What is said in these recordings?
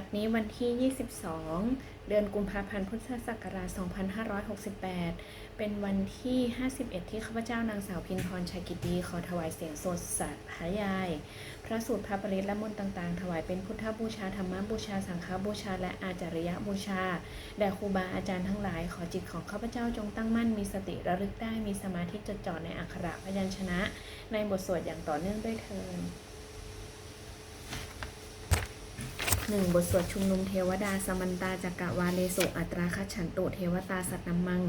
บัดนี้วันที่ 22 เดือนกุมภาพันธ์ พุทธศักราช 2568 เป็นวันที่ 51 ที่ข้าพเจ้านางสาวพินพรชัยกิตดีขอถวายเสียงสดสัตย์พระยาย พระสูตรพระปริตและมนต์ต่างๆ ถวายเป็นพุทธบูชา ธรรมบูชา สังฆบูชา และอาจาริยบูชา แด่ครูบาอาจารย์ทั้งหลาย ขอจิตของข้าพเจ้าจงตั้งมั่น มีสติระลึกได้ มีสมาธิจดจ่อในอักขระพยัญชนะ ในบทสวดอย่างต่อเนื่องด้วยเทิน หนึ่งบทสวดชุมนุมเทวดาสมันตาจักรวาเลสุอัตราคัฉันโตเทวตาสัตนมัง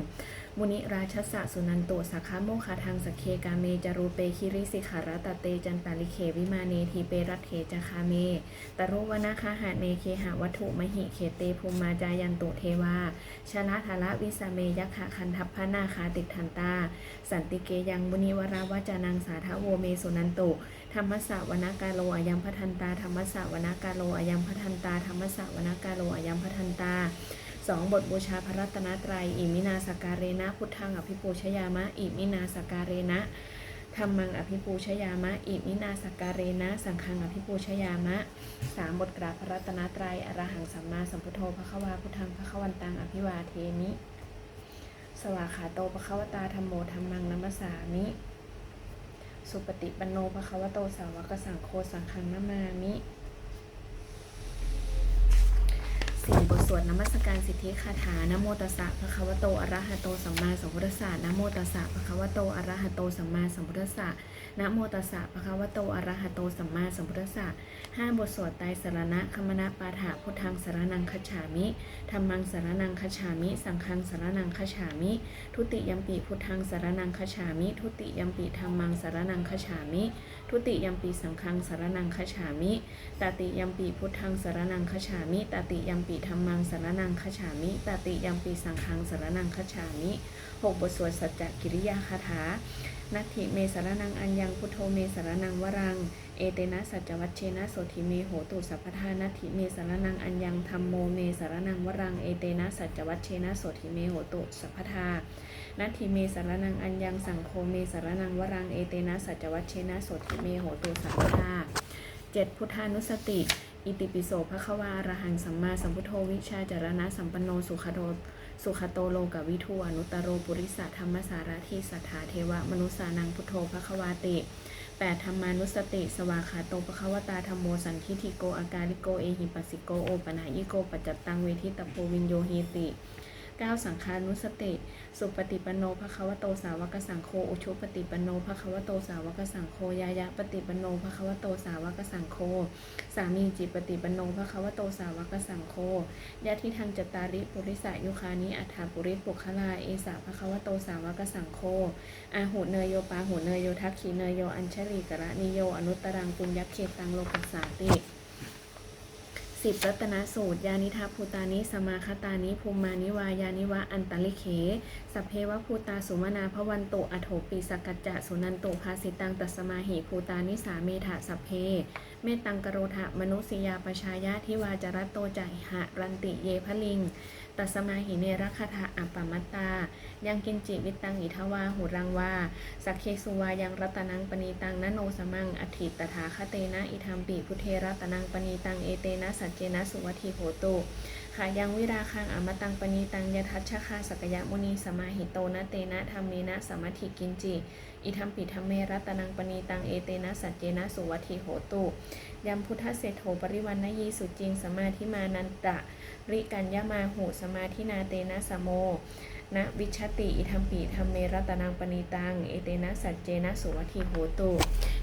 มุนิราชสะสุนันโตสักขาโมคาทางสกเคกาเมจารูเปคิริสิขารตเตจันตาลิเควิมาเนทีเปรัตเถจคาเมตรุวนาคาหะเนเคหะวัตถุมหิเขเตภูมิมาจายันตุเทวาชนะทาระวิสาเมยักขะคันทัพพนาคาติทันตา สันติเกยังมุนิวราวจานังสาทโวเมสุนันโตธรรมสสะวนากาโลอายัมพทันตาธรรมสสะวนากาโลอายัมพทันตาธรรมสสะวนากาโลอายัมพทันตา สองบทบูชาพระรัตนตรัย อิมินาสการเรนะ พุทธังอภิปูชยามะ อิมินาสการเรนะธรรมังอภิปูชยามะ อิมินาสการเรนะ สังฆังอภิปูชยามะสามบทกราบพระรัตนตรัย อรหังสัมมาสัมพุทโธพระควาพุทธังพระควันตังอภิวาเทมิ สวาขาโตปะควตาธรรมโมธรรมังนัมสสามิ สุปฏิปันโนภะควโตสาวกสังโฆสังฆังนามามิสี่ บทสวดนมัสการสิทธิคาถานะโมตัสสะภะคะวะโตอะระหะโตสัมมาสัมพุทธัสสะนะโมตัสสะภะคะวะโตอะระหะโตสัมมาสัมพุทธัสสะนะโมตัสสะภะคะวะโตอะระหะโตสัมมาสัมพุทธัสสะห้าบทสวดไตรสรณะคมนะปาฐะพุทธังสรนังคฉามิธรรมังสรนังคฉามิ สังฆังสรนังคฉามิ ทุติยมปีพุทธังสารนังคฉามิ ทุติยมปีธรรมังสารนังคฉามิ ทุติยมปีสังฆังสารนังคฉามิ ตติยมปีพุทธังสารนังคฉามิ ตติยมปีธรรมังสารนังคฉามิ ตติยมปีสังฆังสารนังคฉามิหกบทสวดสัจจกิริยาคาถานัตถิเมสารนังอัญญังพุทโธเมสารนังวรัง เอเตนะสัจจวัชเชนะโสธิเมโหตุสัพพทานัตถิเมสารนังอัญญังธรรมโมเมสารนังวรัง เอเตนะสัจจวัชเชนะโสธิเมโหตุสัพพทา นัตถิเมสารนังอัญญังสังโฆเมสารนังวรังเอเตนะสัจวัชเชนะโสธิเมโหตุสัพพทาเจ็ดพุทธานุสติ อิติปิโสภควาอรหังสัมมาสัมพุทโธวิชาจารณะสัมปันโนสุขโตสุขโตโลกวิทูอนุตโรปุริสัธรรมสารทิสัทธาเทวมนุสานังพุทโธภควาติแปดธรรมานุสติ สวาขาโตปะคะวตาธรรมโมสันทิทิโกอาการิโกเอหิปัสสิโกโอปนายิโกปัจจตตังเวทิตโพวินโยเฮติ 9 สังฆานุสติ สุปฏิปันโนภควโตสาวกสังโฆอุชุปฏิปันโนภควโตสาวกสังโฆยายะปฏิปันโนภควโตสาวกสังโฆสามีจิตปฏิปันโนภควโตสาวกสังโฆยะทิทังจตาริปุริสายุคานิอัฏฐาปุริสปุคลาเอสาภควโตสาวกสังโฆอาหุเนยโยปาหุเนยโยทักขีเนยโยอัญชลีกระนิโยอนุตตรังปุญญเคตังโลกัสสาติ สิบรัตนสูตร ยานิทาภูตานิสมาคตานิภูมานิวายานิวะอันตลิเขสัพเพวภูตาสุมนาพวันตุอโถปีสกัจจะสุนันตุภาสิตังตัสมาหิภูตานิสาเมถะสัพเพ เมตังกโรธะมนุสยาปชายะทิวาจรัตโตจหะรันติเยพลิง ตัสมาหิเนรคทะอัปปมัตตา ยังกินจิวิตังอิทวาหุรังวาสักเคสุวายังรัตนังปณีตังนโนสมังอธิตถาคเตนะอิธรรมปีพุเทรัตนังปณีตังเอเตนะสัจเจนะสุวัติโหตุขายังวิราคังอมตังปณีตังยทัชชะคาสกยะมุนีสมาหิโตนะเตนะธรรมเนะสมัติกินจิ อิธรรมปิธรรมเมรัตนังปณีตังเอเตนะสัจเจนะสุวัติโหตุยัมพุทธเศโธปริวันนยีสุจิงสมาธิมานันตะ ริกัญญามาหูสมาธินาเตนะสโมนะวิชติอิธรรมปีธรรมเมรัตนังปณีตัง เอเตนะสัจเจนะสุวัติโหตุ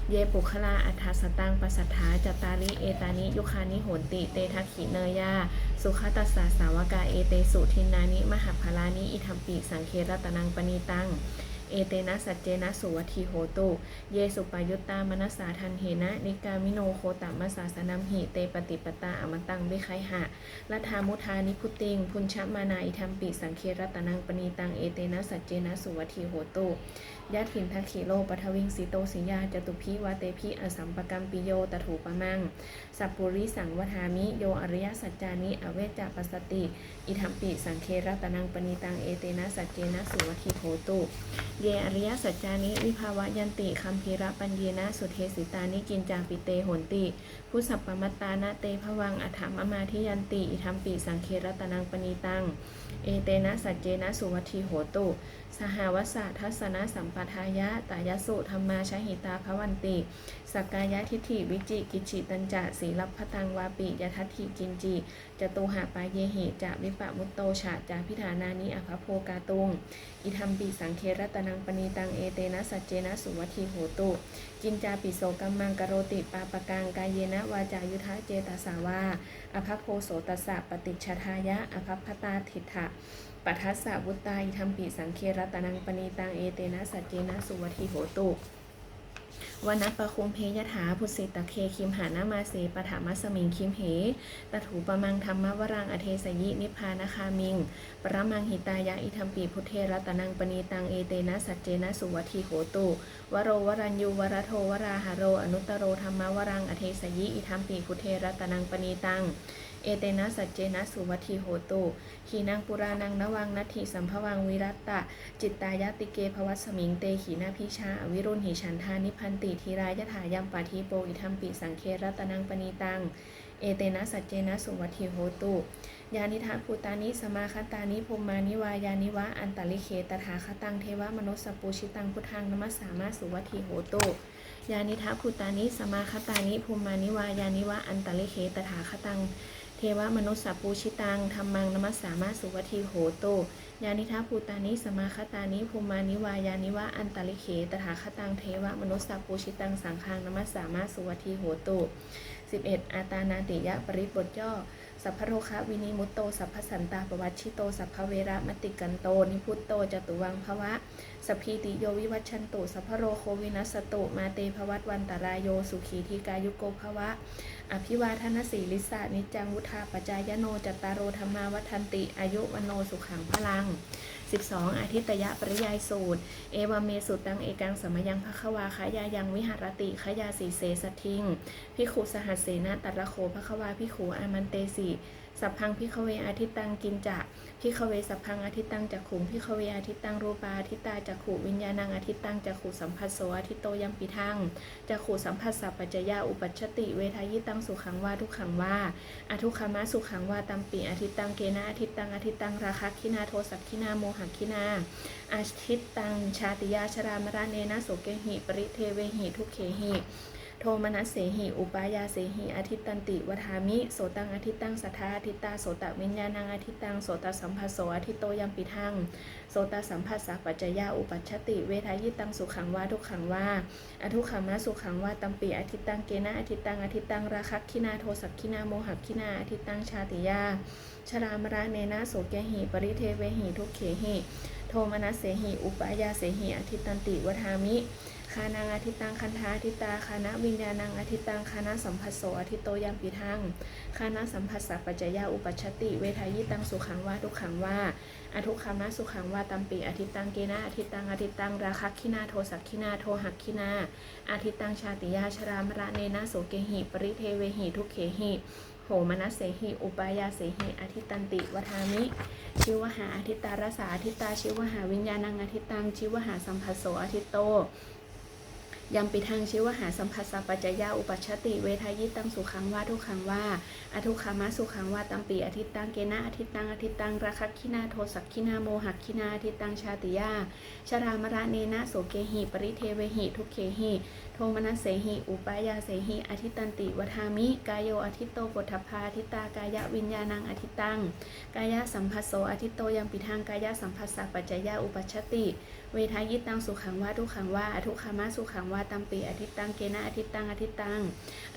เยปุคลาอัฏฐสตังปสัทธาจตาริเอตานิยุคานิโหติ เตทักขิเนยา สุขตัสสาสาวกาเอเตสุทินานิ มหาภลานิ อิธรรมปีสังเครัตนังปณีตัง เอเตนะสัจเจนะสุวัตีโหตุ เยสุปายุตตามนัสสาทันเหนะ นิกามิโนโคตัมมสสาสนามหิเตปฏิปตาอมตังวิไคหะลัทามุทานิพุติง พุญชมานาอิธรรมปิสังเครตนังปณีตังเอเตนะสัจเจนะสุวัตีโหตุ ยะถินทักขิโลปัทวิงสีโตสิยาจตุพิวาเตพิอสัมปกรรมปิโยตถูปะมัง สัพปุริสังวทามิโยอริยสัจจานิอเวจจปัสติ อิทัมปิสังเครตนังปณิตังเอเตนะสัจเจนะสุวัติโหตุ เยอริยสัจจานิวิภาวะยันติคัมภีระปัญเยนะสุเทสิตานิกินจาปิเตหนติผู้สัพปมัตตานะเตภวังอัฏฐมมาทิยันติ อิทัมปิสังเครตนังปณิตัง เอเตนะสัจเจนะสุวัติโหตุสหวัสสะทัสสนสัมปทายะตายสุธรรมาชหิตาภวันติ สักกายะทิฏฐิวิจิกิจฉิตัญจะสีลพตังวาปิยทัตถิกินจิจตุหาปายเยหิจะวิปะมุตโตฉาจาพิธานานิอภโภกาตุง อิทัมปิสังเครัตนังปณีตังเอเตนะสัจเจนะสุวัติโหตุ กินจาปิโสกัมมังกโรติปาปกังกายเยนะวาจายุทธเจตสาวาอภโพโสตสะปฏิชทายะอภพพตาทิฏฐะ ปัทัสสะวุตตาอิทัมปิสังเครัตนังปณีตังเอเตนะสัจเจนะสุวัติโหตุวันนัปะคุมเพยถาพุสิตะเคคิมหานามาเสปถามัสมิงคิมเหตถูปมังธรรมวรังอเทสยินิพานาคามิง ปรมังหิตายะอิทัมปีพุทเทรัตนังปณีตังเอเตนะสัจเจนะสุวัติโหตุวโรวรัญยูวรโทวราหาโรอนุตตโรธรรมวรังอเทสยิอิทัมปีพุทเทรัตนังปณีตัง เอเตนะสัจเจนะสุวัติโหตุขีนังปุรานังนวังนัตถิสัมภวังวิรัตตะ จิตตายติเกภวัสมิงเตขีนาพิชาอวิรุณหิฉันทานิพันติทีรายถายัมปาทิโปอิทัมปิสังเครัตนังปณีตัง เอเตนะสัจเจนะสุวัติโหตุยานิทาภูตานิสมาคตานิภูมานิวายานิวะอันตลิเคตถาคตังเทวมนุสปูชิตังพุทธังนมัสสามาสุวัติโหตุยานิทาภูตานิสมาคตานิภูมานิวายานิวะอันตลิเคตถาคตัง เทวมนุสสปูชิตังธรรมังนมัสสามาสุวัติโหโตยานิทาภูตานิสมาคตานิภูมานิวายานิวะอันตลิเคตถาคตังเทวมนุสสปูชิตังสังฆังนมัสสามาสุวัติโหโต 11 อาตานาติยะปริบทย่อ สัพพโรคะวินิมุตโต สัพพสันตาปวัชชิโต สัพพเวระมติกันโต นิพุตโตจตุวังภวะ สพีติโยวิวัชชันตุสัพพโรโควินัสตุมาเตภวัตวันตรายโยสุขีทีกายุโกภวะ อภิวาทนสีลิสานิจังวุธาปจายโนจัตตารโรธรรมาวัฒนติ อายุวโนสุขังพลัง 12 อาทิตยปริยายสูตร เอวเมสุตังเอกังสมยังพภควาขายายังวิหารติขยาสีเสสทิงพิขุสหัสเสนาตัตระโคภควาพิขูอามันเตสิ สัพพังพิขเวอาทิตตังกินจะพิขเวสัพพังอาทิตตังจักขุงพิขเวอาทิตตังรูปาอาทิตตาจักขุวิญญาณังอาทิตตังจักขุสัมผัสโสอาทิตโตยัมปิทังจักขุสัมผัสสัพปัจจยาอุปัชชติ เวทายิตังสุขังว่าทุกขังว่าอทุกขมะสุขังว่าตัมปิอาทิตตังเกนะอาทิตตังอาทิตตังราคะคินาโทสักคินาโมหคินาอาทิตตังชาติยาชรามรณเนนะโสเกหิปริเทเวหิทุกเขหิ โทมนัสเสหิ อุปายาเสหิอาทิตตันติวทามิ โสตังอาทิตตังสัทธาอาทิตตาโสตวิญญาณังอาทิตตังโสตสัมภัสโสอาทิตโตยัมปิทังโสตสัมภัสสะปัจจยาอุปัชติ เวทายิตังสุขังวาทุกขังวาอทุกขมะสุขังวาตัมปีอาทิตตังเกนะอาทิตตังอาทิตตังราคักคินาโทสักคินาโมหคินาอาทิตตังชาติยาชรามระเนนะโสเกหิปริเทเวหิทุกเขหิโทมนัสเสหิ อุปายาเสหิอาทิตตันติวทามิานังอาทิตตังคันธาอาทิตตาคานะวิญญาณังอาทิตตังคานะสัมภัสโสอาทิตโตยัมปิทังคานะสัมภัสสะปัจจยาอุปัชติ เวทายิตังสุขังวาทุกขังว่าอทุกขมะสุขังวาตัมปีอาทิตตังเกนะอาทิตตังอาทิตตังราคักขินาโทสักขินาโทหักขินาอาทิตตังชาติยาชรามระเนนะโสเกหิปริเทเวหิทุกเขหิโหมนัสเสหิ อุปายาเสหิอาทิตตันติวทามิ ชิวหาอาทิตตารสาอาทิตตา ชิวหาวิญญาณังอาทิตตัง ชิวหาสัมภัสโสอาทิตโต ยัมปิทังชิวหาสัมภัสสปัจจยาอุปัชชติเวทายิตังสุขังว่าทุกขังว่าอทุกขามะสุขังว่าตัมปีอาทิตตังเกนะอาทิตตังอาทิตตังราคักขินาโทสักขินาโมหักขินาอาทิตตังชาติยาชรามระเนนะโสเกหิปริเทเวหิทุกเขหิโทมนัสเสหิอุปายาเสหิอาทิตตันติวทามิกายโยอาทิตโตปุถพาอาทิตตากายะวิญญาณังอาทิตตังกายะสัมภัสโสอาทิตโตยัมปิทังกายะสัมภัสสปัจจยาอุปัชชติ เวทายิตังสุขังว่าทุกขังว่าอทุกขามะสุขังว่าตัมปีอาทิตังเกนะอาทิตังอาทิตัง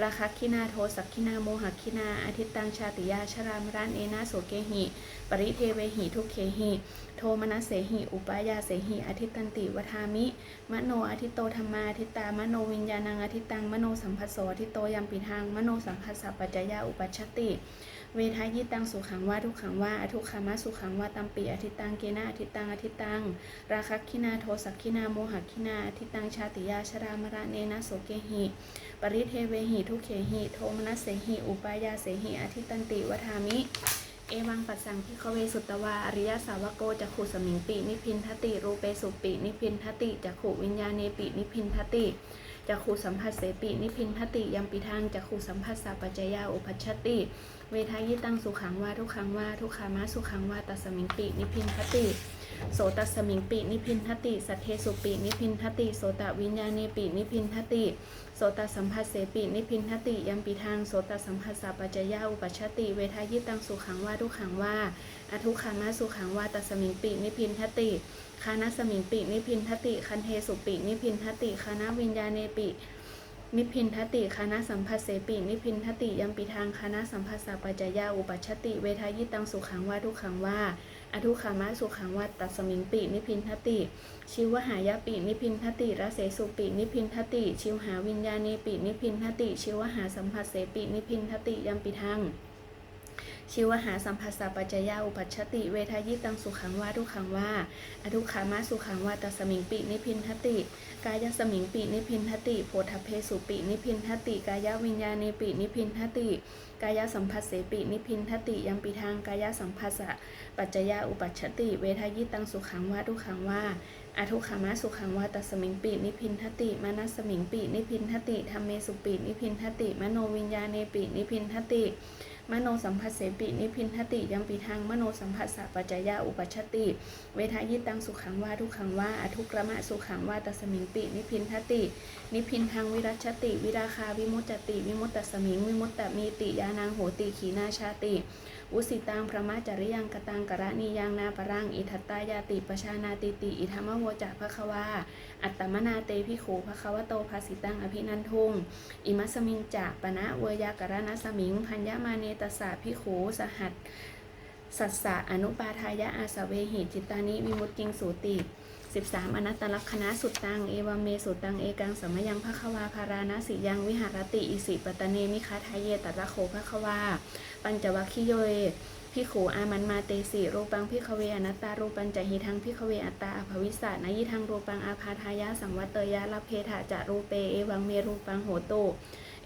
ราคักขินาโทสักขินาโมหักขินาอาทิตังชาติยาชรามรันเอนะโสเกหิ ปริเทเวหิทุกเขหิโทมนัสเสหิ อุปายาเสหิอาทิตตันติวทามิ มโนอาทิตโตธรรมาอาทิตามโนวิญญาณังอาทิตังมโนสัมภัสโสอาทิตโตยัมปิทังมโนสัมภัสสะปัจจยาอุปัชติ เวทายิตังสุขังว่าทุกขังว่าอทุกขามะสุขังว่าตัมปีอทิตังเกนะอทิตังอทิตัง ราคักขินาโทสักขินาโมหักขินาอทิตังชาติยาชรามระเนนะโสเกหิปริเทเวหิทุเขหิโทมนัสเสหิอุปายาเสหิอทิตันติวทามิเอวังปัสสังพิคเวสุตตวาอริยสาวโกจักขุสมิงปินิพินทติรูเปสุปินิพินทติจักขุวิญญาเนปินิพินทติ จักขูสัมผัสเสปิ นิพินทติยัมปิทางจักขูสัมผัสสาปัจจยาอุปัชชติ เวทายิตังสุขังวาทุกขังวาทุกขามาสุขังวาตัสสมิงปิ นิพินทติ โสตัสมิงปินิพินทติ สัทเทสุปินิพินทติ โสตวิญญาเนปินิพินทติ โสตสัมผัสเสปินิพินทติยัมปิทางโสตสัมผัสสะปัจจยาอุปัชติ เวทายิตังสุขังว่าทุขังว่าอทุขามาสุขังว่าตัสมิงปินิพินทติคานาสมิงปินิพินทติ คันเทสุปินิพินทติคานาวิญญาเนปินิพินทติคณะสัมภัสเสปินิพินทติยัมปิทางคณะสัมภัสสะปัจจยาอุปัชชติ เวทายิตังสุขังว่าทุกขังว่า อทุขามาสุขังวัตตัสมิงปินิพินทติ ชิวหายาปินิพินทติระเสสุปินิพินทติ ชิวหาวิญญาณีปินิพินทติ ชิวหาสัมผัสเสปินิพินทติยัมปิทาง ชิวหาสัมภัสสะปัจจยาอุปัชชติ เวทายิตังสุขังว่าทุกขังว่าอทุกขามะสุขังว่าตัสมิงปินิพินทติ กายสมิงปินิพินทติโพธเพสุปินิพินทติ กายวิญญาเนปินิพินทติกายสัมผัสเสปินิพินทติยังปิทางกายสัมผัสะปัจจยาอุปัชติ เวทายิตังสุขังว่าทุขังว่าอทุขามะสุขังว่าตัสมิงปินิพินทติมานัสมิงปินิพินทติธรรมเมสุปินิพินทติ มโนวิญญาเนปินิพินทติมโนสัมผัสเสปินิพินทติยังปีทางมโนสัมผัสสะปัจจยาอุปชติ เวทายิตังสุขังว่าทุกขังว่าอทุกรมะสุขังว่าตัสมิงปินิพินทติ นิพินทางวิรัชติ วิราคาวิมุตจติ วิมุตตสมิงวิมุตตมีติยานางโหติขีนาชาติอุสิตังพระมาจริยังกตังกระนียังนาปรังอิทัตตายาติปชานาติติ อิธรรมโวจะภควา อัตตมนาเตพิโขภควโตภาสิตังอภินันทุงอิมัสมิงจะปณะเวยากรณสมิงพัญญามาเนตสาพิโขสหัสสัสสะอนุปาทายะอาสเวหิจิตานิวิมุตติงสูติ13อนัตตลักษณะสุดตัง เอวเมสุดตัง เอกังสมยังภควาภาราณสิยังวิหารติอิสิปตเนมิคาทายเยตตระโขภควา ปัญจวัคคิโยเยพิขูอามันมาเตสิรูปังพิขเวอนัตตารูปัญจหิทังพิขเวอัตตาอภวิสานายิทังรูปังอาพาทายะสังวัตเตยะลพเพทะจะรูเปเอวังเมรูปังโหตุ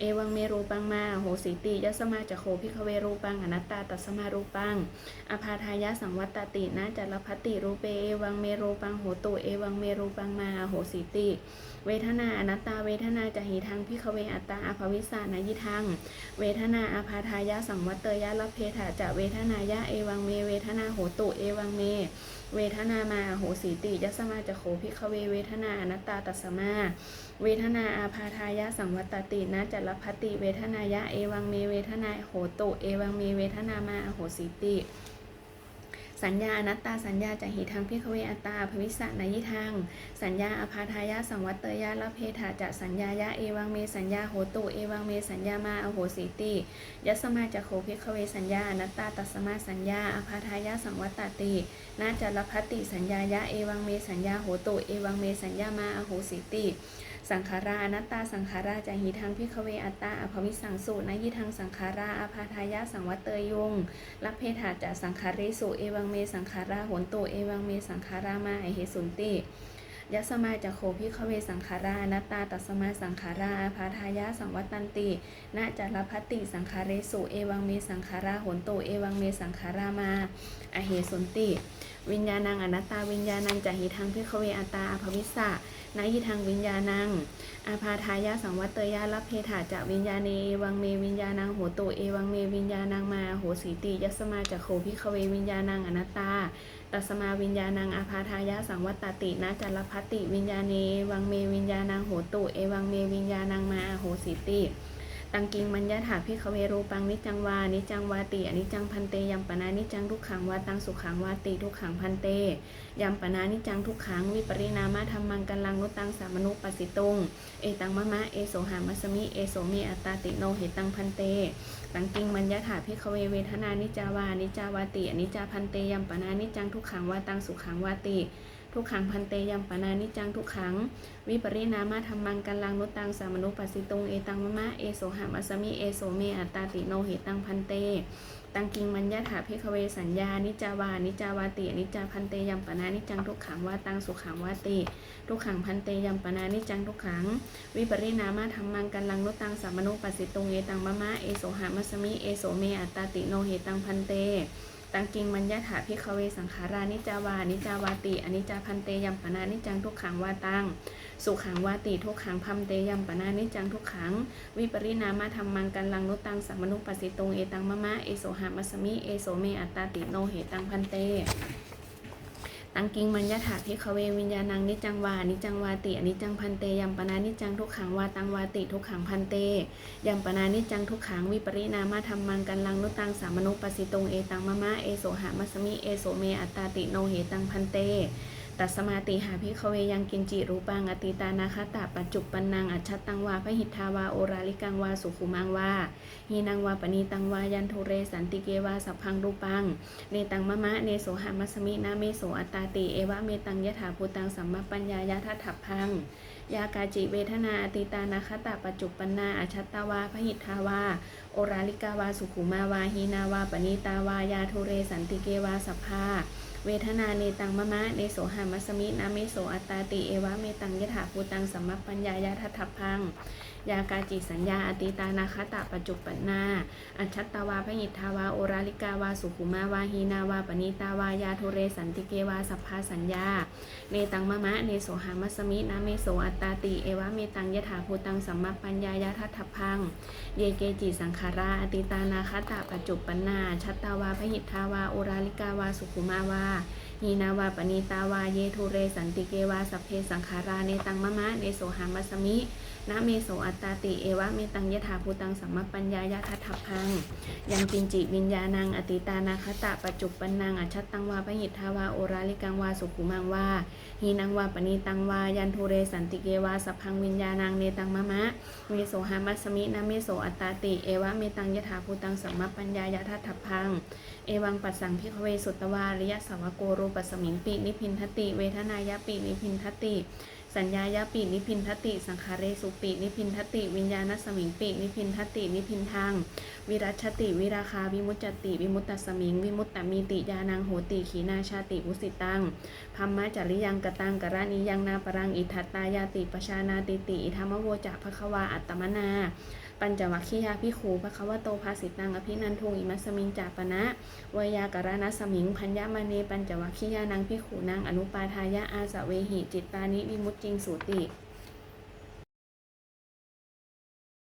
เอวังเมรูปังมาโหสิติยสมาจะโคพิขเวรูปังอนัตตาตัสมารูปังอภาทายะสังวัตตตินะจัลพัตติรูเปเอวังเมรูปังโหตุเอวังเมรูปังมาโหสิติ เวทนาอนัตตาเวทนาจะหิทังพิขเวอัตตาอภวิสานายิทังเวทนาอาพาทายะสังวัตเตยะละเพถาจะเวทนายะเอวังเมเวทนาโหตุเอวังเม เวทนามาโหสีติยสมาจะโขพิขเวเวทนาอนัตตาตัสมา เวทนาอาพาทายะสังวัตตินะจัลพัตติเวทนายะเอวังเมเวทนาโหตุเอวังเมเวทนามาโหสีติ สัญญาอนัตตาสัญญาจะหิทังพิขเวอัตตาภวิสะนายิทังสัญญาอภาทายะสังวัตเตยะละเพถาจะสัญญายะเอวังเมสัญญาโหตุเอวังเมสัญญามาอโหสิติยัสมาจะโคพิขเวสัญญาอนัตตาตัสมาสัญญาอภาทายะสังวัตตตินาจะรพัตติสัญญายะเอวังเมสัญญาโหตุเอวังเมสัญญามาอโหสิติ สังขาราอนัตตาสังขาราจะหิทังพิขเวอัตตาอภวิสังสุนายิทังสังขาราอภาทายะสังวัตเตยงลัพเพถาจะสังขาริสุเอวังเมสังขาราโหนตุเอวังเมสังขารามาไอเหสุนติยัสมาจะโคพิขเวสังขารานัตตาตัสมาสังขาราอาพาทายะสังวัตันตินาจารพัตติสังขาริสุเอวังเมสังขาราโหนตุเอวังเมสังขารามาอเหสุนติ วิญญาณังอนัตตาวิญญาณังจะหิทังพิขเวอัตตาอภวิสสะนายิทังวิญญาณังอาพาทายะสังวัตเตยะรับเพถาจะวิญญาเนเอวังเมวิญญาณังโหตุเอวังเมวิญญาณังมาโหสีติยัสมาจะโคพิขเววิญญาณังอนัตตาตัสมาวิญญาณังอาพาทายะสังวัตตตินะจัลพัติวิญญาเนเอวังเมวิญญาณังโหตุเอวังเมวิญญาณังมาโหสิติ ตังกิงมัญญาถาพิขเวรูปังนิจังวา นิจังวาติอนิจังพันเตยัมปนานิจังทุกขังวาตังสุขังวาติทุกขังพันเตยัมปนานิจังทุกขังวิปริณามะธรรมังกัลลังนุตังสามนุปปสิตุง เอตังมะมะเอโสหามัสมิเอโสเมอัตตาติโนเหตังพันเตตังกิงมัญญาถาพิขเวเวทนานิจาวานิจาวาติอนิจาพันเตยัมปนานิจจังทุกขังวาตังสุขังวาติ ทุกขังพันเตยัมปนานิจังทุกขัง วิปริณามะธรรมังกัลลังนุตังสามนุปัสสิตุงเอตังมะมะเอโสหามัสมิเอโสเมอัตตาติโนเหตังพันเต ตังกิงมัญญาถาพิคเวสัญญา นิจาวา นิจาวาตินิจาพันเตยัมปนานิจังทุกขังวาตังสุขังวาติทุกขังพันเตยัมปนานิจังทุกขัง วิปริณามาธรรมังกันลังนุตังสัมนุปัสสิตุงเอตังมะมะเอโสหามัสมิเอโสเมอัตตาติโนเหตังพันเต ตังกิงมัญญาถาพิคเวสังขารานิจาวานิจาวาติอนิจาพันเตยัมปนานิจังทุกขังวาตังสุขังวาติทุกขังพัมเตยัมปนานิจจังทุกขัง วิปริณามาธรรมังกันลังนุตังสัมมนุปัสสิตงเอตังมะมะเอโสหามัสมิเอโสเมอัตตาติโนเหตังพันเต ตังกิงมัญญาถาพิคเววิญญาณังนิจังวานิจังวาติอนิจังพันเตยัมปนานิจังทุกขังวาตังวาติทุกขังพันเตยัมปนานิจังทุกขังวิปริณามาธรรมังกันลังนุตังสามนุปัสสิตงเอตังมะมะเอโสหามัสมิเอโสเมอัตตาติโนเหตังพันเต ตัสมาติหาพิคเวยังกินจิรูปังอติตานาคตาปัจจุปปันนังอัจฉตังวาพหิทธาวาโอราลิกังวาสุขุมังวาหีนังวาปณีตังวายันทุเรสันติเกวาสัพพังรูปังเนตังมะมะเนโสหามัสมินาเมโสอัตตาติเอวะเมตังยถาภูตังสัมมาปัญญายะทัถัพพังยากาจิเวทนาอติตานาคตาปัจจุปปันนาอัจฉตาวาพหิทธาวาโอราลิกาวาสุขุมาวาหีนาวาปณีตาวายาทุเรสันติเกวาสัพพา เวทนาเนตังมะมะเนโสหามัสมินะเมโสอัตตาติเอวะเมตังยถาภูตังสัมมาปัญญายะทัตถพัง ยากาจิสัญญาอติตานาคตาปัจจุปนาอัจฉตาวาพหิทธาวาโอราลิกาวาสุขุมาวาหีนาวาปณีตาวายาทุเรสันติเกวาสัพพาสัญญา เนตังมะมะเนโสหามัสมินาเมโสอัตตาติ เอวะเมตังยถาภูตังสัมมาปัญญายะทัตถพัง เยเกจิสังขาราอติตานาคตาปัจจุปนาชัตตาวาพหิทธาวาโอราลิกาวาสุขุมาวาหีนาวาปณีตาวาเยทุเรสันติเกวาสัพเพสังขาราเนตังมะมะเนโสหามัสมิ นะเมโสอัตตาติเอวะเมตังยถาภูตังสัมมาปัญญายะทัตถพัง ยังกินจิวิญญาณังอติตานาคตะปัจจุปปันนังอัจฉตังวาพหิทาวาโอราลิกังวาสุขุมังวาหีนังวาปณีตังวายันทุเรสันติเกวาสัพพังวิญญาณังเนตังมะมะเมโสหามัสมินะเมโสอัตตาติเอวะเมตังยถาภูตังสัมมาปัญญายะทัตถพัง เอวังปัสสังพิคเวสุตตวาริยสาวโกรูปสมิงปินิพินทติ เวทนายาปินิพินทติ สัญญายาปีนิพินทติ สังคารเรสุปีนิพินทติ วิญญาณสมิงปีนิพินทติ นิพินทาง วิรัชติ วิราคา วิมุตจติ วิมุตตสมิง วิมุตตมีติยานังโหติ ขีนาชาติวุสิตังพัมมะจริยังกตังกรานิยังนาปรัง อิทัตตายาติปชานาติติ อิธรรมโวจะภควาอัตตมนา ปัญจวัคคียาพิขูพระควโตภาสิตังอภินันทุงอิมัสมิงจาปนะวยากรณสมิงพัญญามณีปัญจวัคคียานังพิขูนางอนุปาทายะอาสะเวหิจิตตานิวิมุตติงสูติ